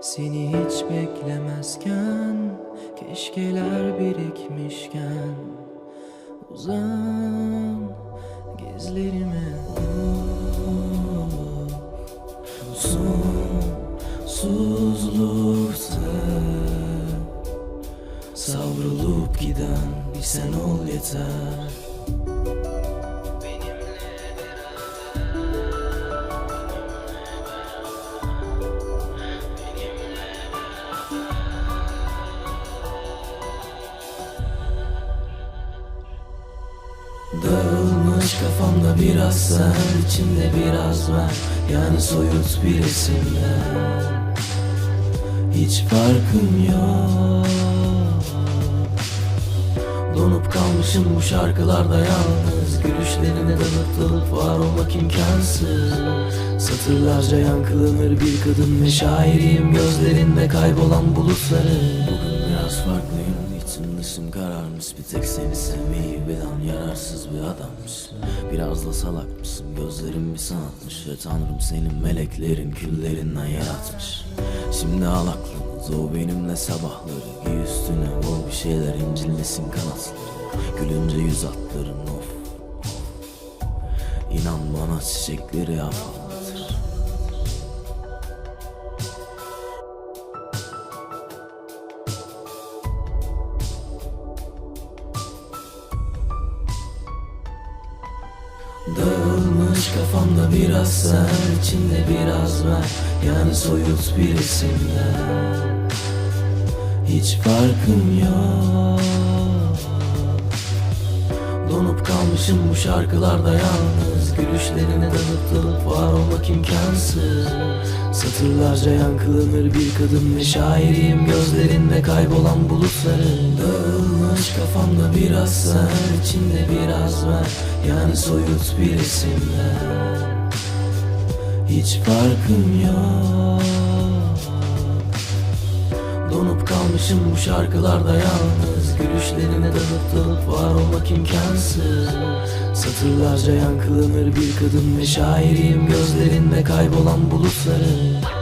Seni hiç beklemezken Keşkeler birikmişken. Uzan gizlerime Sonsuzlukta Savrulup giden bir sen ol yeter Dağılmış kafamda biraz sen içinde biraz ben. Yani soyut bir resimden Hiç farkım yok. Donup kalmışım bu şarkılarda yalnız. Gülüşlerine dalıp dalıp var olmak imkansız. Satırlarca yankılanır bir kadın ve şairiyim. Gözlerinde kaybolan bulutları. Bugün dışım kararmış. Bir tek seni sevmeyi bilen yararsız bir adammış Biraz da salak mısın? Gözlerim bir sanatmış Ve tanrım senin meleklerin küllerinden yaratmış. Şimdi al aklını Doğu benimle sabahları. Giy üstüne bol bir şeyler incilmesin kanatları. Gülünce yüz atların of. İnan bana çiçekleri afallatır Dağılmış kafamda biraz sen içinde biraz ben Yani soyut bir resimden Hiç farkım yok. Donup kalmışım bu şarkılarda yalnız. Gülüşlerine dalıp dalıp var olmak imkansız. Satırlarca yankılanır bir kadın ve şairiyim. Gözlerinde kaybolan bulutları Dağılmış kafamda biraz sen içinde biraz ben Yani soyut bir resimden Hiç farkım yok. Donup kalmışım bu şarkılarda yalnız. Gülüşlerine dalıp dalıp var olmak imkansız. Satırlarca yankılanır bir kadın ve şairiyim. Gözlerinde kaybolan bulutları